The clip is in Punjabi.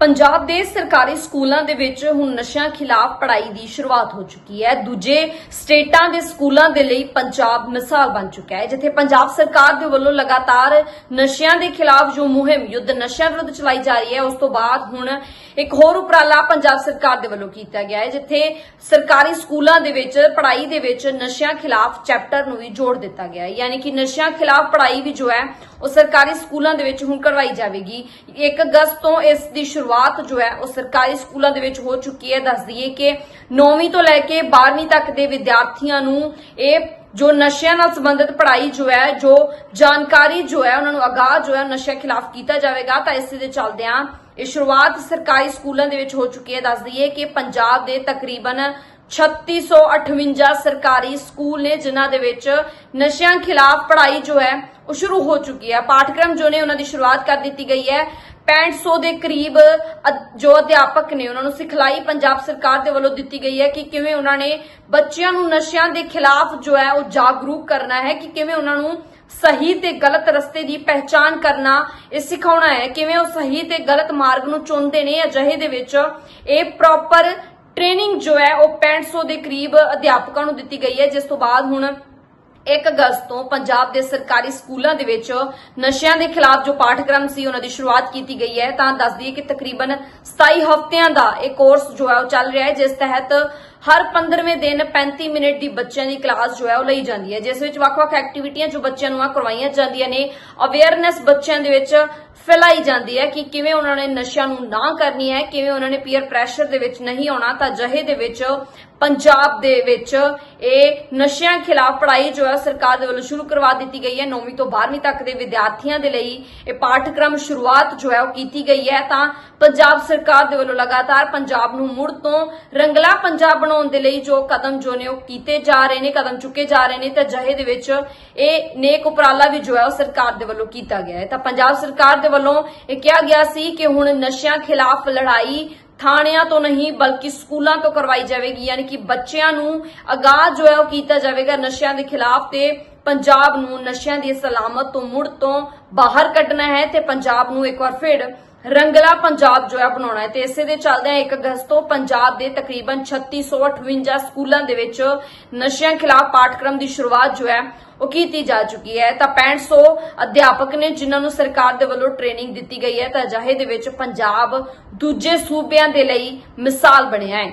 ਪੰਜਾਬ ਦੇ ਸਰਕਾਰੀ ਸਕੂਲਾਂ ਦੇ ਵਿੱਚ ਹੁਣ ਨਸ਼ਿਆਂ ਖਿਲਾਫ ਪੜ੍ਹਾਈ ਦੀ ਸ਼ੁਰੂਆਤ ਹੋ ਚੁੱਕੀ ਹੈ। ਦੂਜੇ ਸਟੇਟਾਂ ਦੇ ਸਕੂਲਾਂ ਦੇ ਲਈ ਪੰਜਾਬ ਮਿਸਾਲ ਬਣ ਚੁੱਕਾ ਹੈ, ਜਿੱਥੇ ਪੰਜਾਬ ਸਰਕਾਰ ਦੇ ਵੱਲੋਂ ਲਗਾਤਾਰ ਨਸ਼ਿਆਂ ਦੇ ਖਿਲਾਫ ਜੋ ਮੁਹਿੰਮ, ਯੁੱਧ ਨਸ਼ਿਆਂ ਵਿਰੁੱਧ ਚਲਾਈ ਜਾ ਰਹੀ ਹੈ, ਉਸ ਤੋਂ ਬਾਅਦ ਹੁਣ ਇੱਕ ਹੋਰ ਉਪਰਾਲਾ ਪੰਜਾਬ ਸਰਕਾਰ ਦੇ ਵੱਲੋਂ ਕੀਤਾ ਗਿਆ ਹੈ, ਜਿੱਥੇ ਸਰਕਾਰੀ ਸਕੂਲਾਂ ਦੇ ਵਿੱਚ, ਪੜ੍ਹਾਈ ਦੇ ਵਿੱਚ ਨਸ਼ਿਆਂ ਖਿਲਾਫ ਚੈਪਟਰ ਨੂੰ ਵੀ ਜੋੜ ਦਿੱਤਾ ਗਿਆ ਹੈ। ਯਾਨੀ ਕਿ ਨਸ਼ਿਆਂ ਖਿਲਾਫ ਪੜ੍ਹਾਈ ਵੀ ਜੋ ਹੈ, ਉਹ ਸਰਕਾਰੀ ਸਕੂਲਾਂ ਦੇ ਵਿੱਚ ਹੁਣ ਕਰਵਾਈ ਜਾਵੇਗੀ। 1 ਅਗਸਤ ਤੋਂ ਇਸ ਦੀ ਸ਼ੁਰੂਆਤ ਜੋ ਹੈ ਉਹ ਸਰਕਾਰੀ ਸਕੂਲਾਂ ਦੇ ਵਿੱਚ ਹੋ ਚੁੱਕੀ ਹੈ। ਦੱਸ ਦਈਏ ਕਿ 9ਵੀਂ ਤੋਂ ਲੈ ਕੇ 12ਵੀਂ ਤੱਕ ਦੇ ਵਿਦਿਆਰਥੀਆਂ ਨੂੰ ਇਹ ਜੋ ਨਸ਼ਿਆਂ ਨਾਲ ਸੰਬੰਧਿਤ ਪੜ੍ਹਾਈ ਜੋ ਹੈ, ਜੋ ਜਾਣਕਾਰੀ ਜੋ ਹੈ, ਉਹਨਾਂ ਨੂੰ ਅਗਾਹ ਜੋ ਹੈ ਨਸ਼ਿਆਂ ਖਿਲਾਫ ਕੀਤਾ ਜਾਵੇਗਾ। ਤਾਂ ਇਸੇ ਦੇ ਚੱਲਦਿਆਂ ਇਹ ਸ਼ੁਰੂਆਤ ਸਰਕਾਰੀ ਸਕੂਲਾਂ ਦੇ ਵਿੱਚ ਹੋ ਚੁੱਕੀ ਹੈ। ਦੱਸ ਦਈਏ ਕਿ ਪੰਜਾਬ ਦੇ ਤਕਰੀਬਨ 3658 ਸਰਕਾਰੀ ਸਕੂਲ ਨੇ, ਜਿਨ੍ਹਾਂ ਦੇ ਵਿੱਚ ਨਸ਼ਿਆਂ ਖਿਲਾਫ ਪੜ੍ਹਾਈ ਜੋ ਹੈ, ਉਹ ਸ਼ੁਰੂ ਹੋ ਚੁੱਕੀ ਹੈ। ਪਾਠਕ੍ਰਮ ਜੋ ਨੇ ਉਹਨਾਂ ਦੀ ਸ਼ੁਰੂਆਤ ਕਰ ਦਿੱਤੀ ਗਈ ਹੈ। 6500 ਦੇ ਕਰੀਬ ਜੋ ਅਧਿਆਪਕ ਨੇ ਉਹਨਾਂ ਨੂੰ ਸਿਖਲਾਈ ਪੰਜਾਬ ਸਰਕਾਰ ਦੇ ਵੱਲੋਂ ਦਿੱਤੀ ਗਈ ਹੈ ਕਿ ਕਿਵੇਂ ਉਹਨਾਂ ਨੇ ਬੱਚਿਆਂ ਨੂੰ ਨਸ਼ਿਆਂ ਦੇ ਖਿਲਾਫ ਜੋ ਹੈ ਉਹ ਜਾਗਰੂਕ ਕਰਨਾ ਹੈ, ਕਿ ਕਿਵੇਂ ਉਹਨਾਂ ਨੂੰ ਸਹੀ ਤੇ ਗਲਤ ਰਸਤੇ ਦੀ ਪਹਿਚਾਨ ਕਰਨਾ, ਇਹ ਸਿਖਾਉਣਾ ਹੈ, ਕਿਵੇਂ ਉਹ ਸਹੀ ਤੇ ਗਲਤ ਮਾਰਗ ਨੂੰ ਚੁਣਦੇ ਨੇ, ਅਜਿਹੇ ਦੇ ਵਿੱਚ ਇਹ ਪ੍ਰੋਪਰ ਟ੍ਰੇਨਿੰਗ ਜੋ ਹੈ ਉਹ 6500 ਦੇ ਕਰੀਬ ਅਧਿਆਪਕਾਂ ਨੂੰ ਦਿੱਤੀ ਗਈ ਹੈ, ਜਿਸ ਤੋਂ ਬਾਅਦ ਹੁਣ 1 ਅਗਸਤ ਤੋਂ ਪੰਜਾਬ ਦੇ ਸਰਕਾਰੀ ਸਕੂਲਾਂ ਦੇ ਵਿੱਚ ਨਸ਼ਿਆਂ ਦੇ ਖਿਲਾਫ ਜੋ ਪਾਠਕ੍ਰਮ ਸੀ, ਉਹਨਾਂ ਦੀ ਸ਼ੁਰੂਆਤ ਕੀਤੀ ਗਈ ਹੈ। ਤਾਂ ਦੱਸ ਦਈਏ ਕਿ ਤਕਰੀਬਨ 27 ਹਫ਼ਤਿਆਂ ਦਾ ਇਹ ਕੋਰਸ ਜੋ ਹੈ, ਉਹ ਚੱਲ ਰਿਹਾ ਹੈ, ਜਿਸ ਤਹਿਤ ਹਰ 15ਵੇਂ ਦਿਨ 35 ਮਿੰਟ ਦੀ ਬੱਚਿਆਂ ਦੀ ਕਲਾਸ ਜੋ ਹੈ ਉਹ ਲਈ ਜਾਂਦੀ ਹੈ, ਜਿਸ ਵਿੱਚ ਵੱਖ-ਵੱਖ ਐਕਟੀਵਿਟੀਆਂ ਜੋ ਬੱਚਿਆਂ ਨੂੰ ਆ ਕਰਵਾਈਆਂ ਜਾਂਦੀਆਂ ਨੇ। ਅਵੇਅਰਨੈਸ ਬੱਚਿਆਂ ਦੇ ਵਿੱਚ ਫੈਲਾਈ ਜਾਂਦੀ ਹੈ ਕਿ ਕਿਵੇਂ ਉਹਨਾਂ ਨੇ ਨਸ਼ਿਆਂ ਨੂੰ ਨਾ ਕਰਨੀ ਹੈ, ਕਿਵੇਂ ਉਹਨਾਂ ਨੇ ਪੀਅਰ ਪ੍ਰੈਸ਼ਰ ਦੇ ਵਿੱਚ ਨਹੀਂ ਆਉਣਾ। ਤਾਂ ਜਹੇ ਦੇ ਵਿੱਚ ਪੰਜਾਬ ਦੇ ਵਿੱਚ ਇਹ ਨਸ਼ਿਆਂ ਖਿਲਾਫ ਪੜ੍ਹਾਈ ਜੋ ਹੈ ਸਰਕਾਰ ਦੇ ਵੱਲੋਂ ਸ਼ੁਰੂ ਕਰਵਾ ਦਿੱਤੀ ਗਈ ਹੈ। 9ਵੀਂ ਤੋਂ 12ਵੀਂ ਤੱਕ ਦੇ ਵਿਦਿਆਰਥੀਆਂ ਦੇ ਲਈ ਇਹ ਪਾਠਕ੍ਰਮ ਸ਼ੁਰੂਆਤ ਜੋ ਹੈ ਉਹ ਕੀਤੀ ਗਈ ਹੈ। ਤਾਂ ਪੰਜਾਬ ਸਰਕਾਰ ਦੇ ਵੱਲੋਂ ਲਗਾਤਾਰ ਪੰਜਾਬ ਨੂੰ ਮੁੜ ਤੋਂ ਰੰਗਲਾ ਪੰਜਾਬ ਬਣਾਉਣ ਦੇ ਲਈ ਜੋ ਕਦਮ ਜੋ ਨੇ ਉਹ ਕੀਤੇ ਜਾ ਰਹੇ ਨੇ, ਕਦਮ ਚੁੱਕੇ ਜਾ ਰਹੇ ਨੇ, ਤਾਂ ਜਹੇ ਦੇ ਵਿੱਚ ਇਹ ਨੇਕ ਉਪਰਾਲਾ ਵੀ ਜੋ ਹੈ ਉਹ ਸਰਕਾਰ ਦੇ ਵੱਲੋਂ ਕੀਤਾ ਗਿਆ ਹੈ। ਤਾਂ ਪੰਜਾਬ ਸਰਕਾਰ ਦੇ ਵੱਲੋਂ ਇਹ ਕਿਹਾ ਗਿਆ ਸੀ ਕਿ ਹੁਣ ਨਸ਼ਿਆਂ ਖਿਲਾਫ ਲੜਾਈ ਥਾਣਿਆਂ ਤੋਂ ਨਹੀਂ, ਬਲਕਿ ਸਕੂਲਾਂ ਤੋਂ ਕਰਵਾਈ ਜਾਵੇਗੀ। ਯਾਨੀ ਕਿ ਬੱਚਿਆਂ ਨੂੰ ਅਗਾਹ ਜੋ ਹੈ ਉਹ ਕੀਤਾ ਜਾਵੇਗਾ ਨਸ਼ਿਆਂ ਦੇ ਖਿਲਾਫ ਤੇ ਪੰਜਾਬ ਨੂੰ ਨਸ਼ਿਆਂ ਦੀ ਸਲਾਮਤ ਤੋਂ ਮੁੜ ਤੋਂ ਬਾਹਰ ਕੱਢਣਾ ਹੈ ਤੇ ਪੰਜਾਬ ਨੂੰ ਇੱਕ ਵਾਰ ਫਿਰ ਰੰਗਲਾ ਪੰਜਾਬ ਜੋ ਹੈ ਬਣਾਉਣਾ ਹੈ ਤੇ ਇਸੇ ਦੇ ਚੱਲਦਿਆਂ 1 ਅਗਸਤ ਤੋਂ ਪੰਜਾਬ ਦੇ ਤਕਰੀਬਨ 3658 ਸਕੂਲਾਂ ਦੇ ਵਿੱਚ ਨਸ਼ਿਆਂ ਖਿਲਾਫ ਪਾਠਕ੍ਰਮ ਦੀ ਸ਼ੁਰੂਆਤ ਜੋ ਹੈ, ਉਹ ਕੀਤੀ ਜਾ ਚੁੱਕੀ ਹੈ। ਤਾਂ 6500 ਅਧਿਆਪਕ ਨੇ ਜਿਨ੍ਹਾਂ ਨੂੰ ਸਰਕਾਰ ਦੇ ਵੱਲੋਂ ਟ੍ਰੇਨਿੰਗ ਦਿੱਤੀ ਗਈ ਹੈ, ਤਾਂ ਅਜਿਹੇ ਦੇ ਵਿੱਚ ਪੰਜਾਬ ਦੂਜੇ ਸੂਬਿਆਂ ਦੇ ਲਈ ਮਿਸਾਲ ਬਣਿਆ ਹੈ।